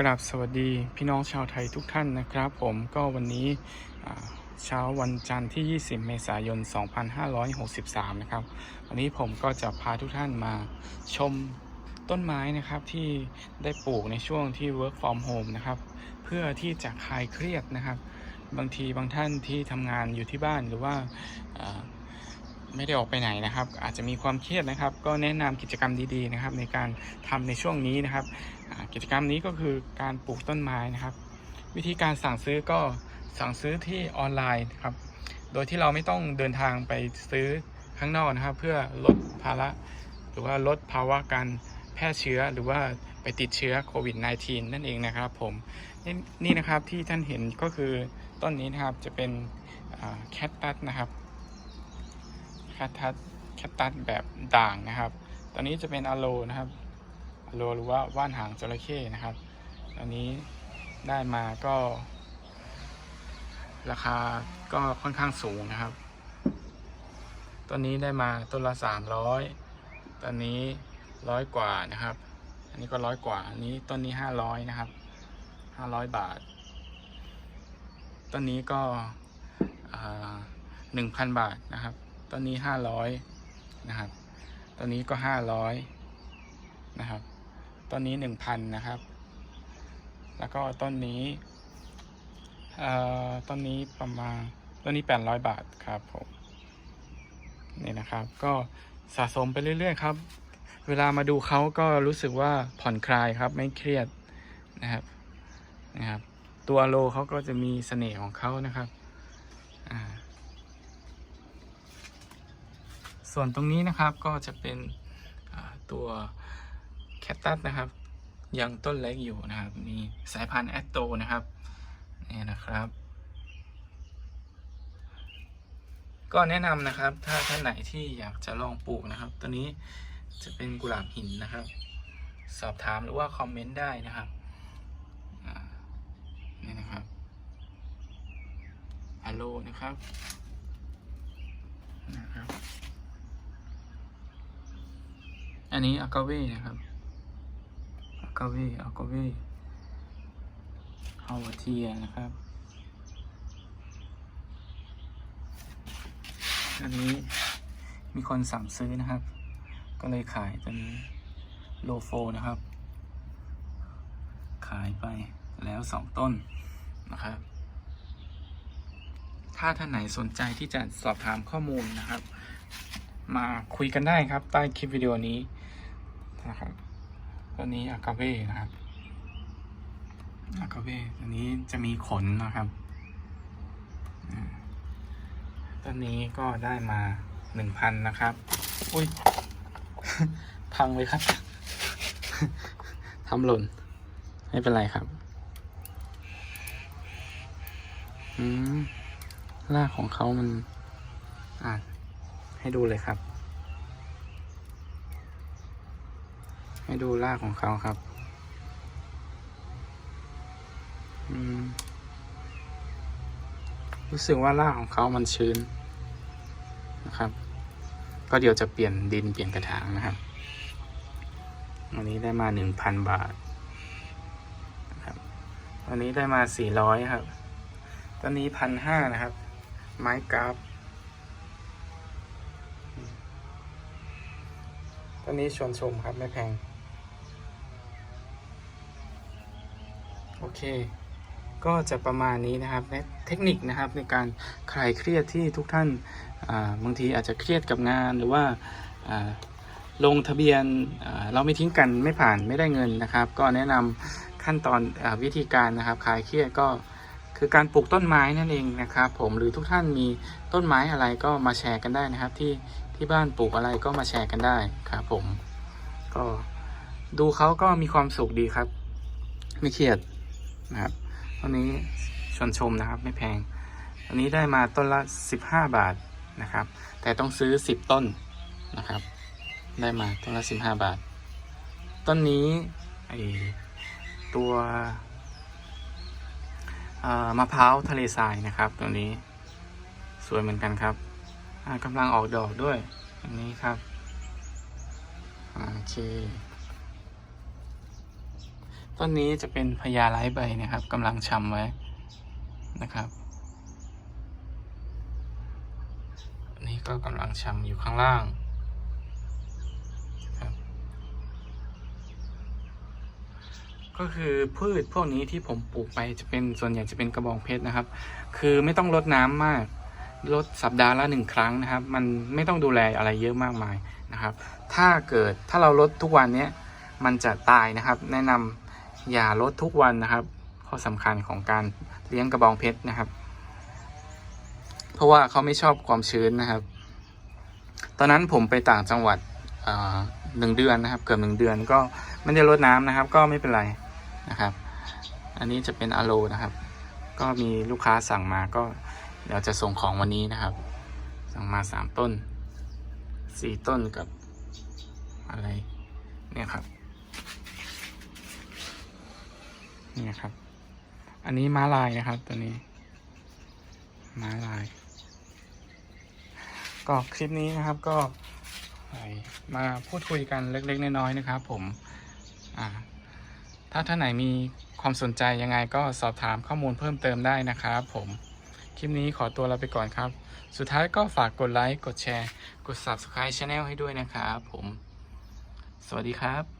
กราบสวัสดีพี่น้องชาวไทยทุกท่านนะครับ ผมก็วันนี้เช้าวันจันทร์ที่ 20 เมษายน 2563 นะครับ วันนี้ผมก็จะพาทุกท่านมาชมต้นไม้นะครับที่ได้ปลูกในช่วงที่ work from home นะครับ เพื่อที่จะคลายเครียดนะครับ บางทีบางท่านที่ทำงานอยู่ที่บ้านหรือว่า ไม่ได้ออกไปไหนนะครับ อาจจะมีความเครียดนะครับ ก็แนะนำกิจกรรมดีๆนะครับ ในการทำในช่วงนี้นะครับกิจกรรมนี้ก็คือการปลูกต้นไม้นะครับ วิธีการสั่งซื้อก็สั่งซื้อที่ออนไลน์นครับ โดยที่เราไม่ต้องเดินทางไปซื้อข้างนอกนะครับ เพื่อลดภาระหรือว่าลดภาวะการแพร่เชื้อหรือว่าไปติดเชื้อโควิด -19 นั่นเองนะครับผมนี่นี่นะครับที่ท่านเห็นก็คือต้นนี้นะครับจะเป็นแคทตัสนะครับ คทัสแคทตัสแบบด่างนะครับ ตอนนี้จะเป็นอะโลนะครับอะโลหรือว่าว่านหางจระเข้นะครับตอนนี้ได้มาก็ ราคาก็ค่อนข้างสูงนะครับ ตอนนี้ได้มาต้นละสามร้อยตอนนี้ร้อยกว่านะครับ อันนี้ก็ร้อยกว่า อันนี้ต้นนี้ห้าร้อยนะครับห้าร้อยบาท ต้นนี้ก็หนึ่งพันบาทนะครับ ต้นนี้ห้าร้อยนะครับต้นนี้ก็ห้าร้อยนะครับต้นนี้หนึ่งพันนะครับ แล้วก็ต้นนี้เอ่อต้นนี้ประมาณต้นนี้แปดร้อยบาทครับผมนี่นะครับ ก็สะสมไปเรื่อย ๆ ครับ เวลามาดูเขาก็รู้สึกว่าผ่อนคลายครับ ไม่เครียดนะครับนะครับ ตัวโลเขาก็จะมีเสน่ห์ของเขานะครับอ่า ส่วนตรงนี้นะครับก็จะเป็นตัวแคตตัสนะครับ ยังต้นเล็กอยู่นะครับ มีสายพันธุ์แอตโตนะครับนี่นะครับ ก็แนะนำนะครับ ถ้าท่านไหนที่อยากจะลองปลูกนะครับ ตัวนี้จะเป็นกุหลาบหินนะครับ สอบถามหรือว่าคอมเมนต์ได้นะครับนี่นะครับฮัลโหลนะครับนะครับ อันนี้อากาเว่นะครับอากาเว่อากาเว่ฮาวเทียนะครับ อันนี้มีคนสั่งซื้อนะครับ ก็เลยขายตัวนี้โลโฟนะครับ ขายไปแล้วสองต้นนะครับ ถ้าท่านไหนสนใจที่จะสอบถามข้อมูลนะครับ มาคุยกันได้ครับใต้คลิปวิดีโอนี้ นะครับตัวนี้อากาเว่นะครับอากาเว่ตัวนี้จะมีขนนะครับต้นนี้ก็ได้มาหนึ่งพันนะครับ อุ้ย พังเลยครับ ทำหล่น ไม่เป็นไรครับ อืมรากของเขามัน อ่าให้ดูเลยครับ ให้ดูรากของเขาครับ รู้สึกว่ารากของเขามันชื้นนะครับ ก็เดี๋ยวจะเปลี่ยนดินเปลี่ยนกระถางนะครับวันนี้ได้มาหนึ่งพันบาทครับวันนี้ได้มาสี่ร้อยครับ ตอนนี้พันห้านะครับ ไม้กราฟตอนนี้ชวนชมครับ ไม่แพง โอเค ก็จะประมาณนี้นะครับและเทคนิคนะครับในการคลายเครียดที่ทุกท่านบางทีอาจจะเครียดกับงานหรือว่าลงทะเบียนเราไม่ทิ้งกันไม่ผ่านไม่ได้เงินนะครับ ก็แนะนำขั้นตอนอวิธีการนะครับคลายเครียดก็คือการปลูกต้นไม้นั่นเองนะครับผมหรือทุกท่านมีต้นไม้อะไรก็มาแชร์กันได้นะครับ ที่ที่บ้านปลูกอะไรก็มาแชร์กันได้ครับผม ก็ดูเขาก็มีความสุขดีครับ ไม่เครียด นะครับต้นนี้ชวนชมนะครับไม่แพงอันนี้ได้มาต้นละ 15 บาทนะครับ แต่ต้องซื้อ 10 ต้นนะครับ ได้มาต้นละ 15 บาท ต้นนี้ไอตัวมะพร้าวทะเลทรายนะครับตัวนี้สวยเหมือนกันครับกำลังออกดอกด้วย อันนี้ครับโอเค ต้นนี้จะเป็นพญาไร้ใบนะครับกำลังชำไว้นะครับอันนี้ก็กำลังชำอยู่ข้างล่างครับก็คือพืชพวกนี้ที่ผมปลูกไปจะเป็นส่วนใหญ่จะเป็นกระบองเพชรนะครับ คือไม่ต้องรดน้ำมากรดสัปดาห์ละหนึ่งครั้งนะครับ มันไม่ต้องดูแลอะไรเยอะมากมายนะครับ ถ้าเกิดถ้าเราลดทุกวันเนี้ยมันจะตายนะครับ แนะนำ อย่าลดทุกวันนะครับ ข้อสำคัญของการเลี้ยงกระบองเพชรนะครับ เพราะว่าเขาไม่ชอบความชื้นนะครับ ตอนนั้นผมไปต่างจังหวัดหนึ่งเดือนนะครับ เกือบหนึ่งเดือนก็ไม่ได้รดน้ำนะครับ ก็ไม่เป็นไรนะครับ อันนี้จะเป็นอะโลนะครับ ก็มีลูกค้าสั่งมาก็เดี๋ยวจะส่งของวันนี้นะครับ สั่งมาสามต้นสี่ต้นกับอะไรเนี่ยครับ เนี่ครับ อันนี้ม้าลายนะครับ ตัวนี้ ม้าลาย ก็คลิปนี้นะครับก็มาพูดคุยกันเล็ก ๆ น้อยๆนะครับ ผมถ้าท่านไหนมีความสนใจยังไงก็สอบถามข้อมูลเพิ่มเติมได้นะครับผมคลิปนี้ขอตัวลาไปก่อนครับ สุดท้ายก็ฝากกดไลค์ กดแชร์ กด Subscribe Channel ให้ด้วยนะครับผม สวัสดีครับ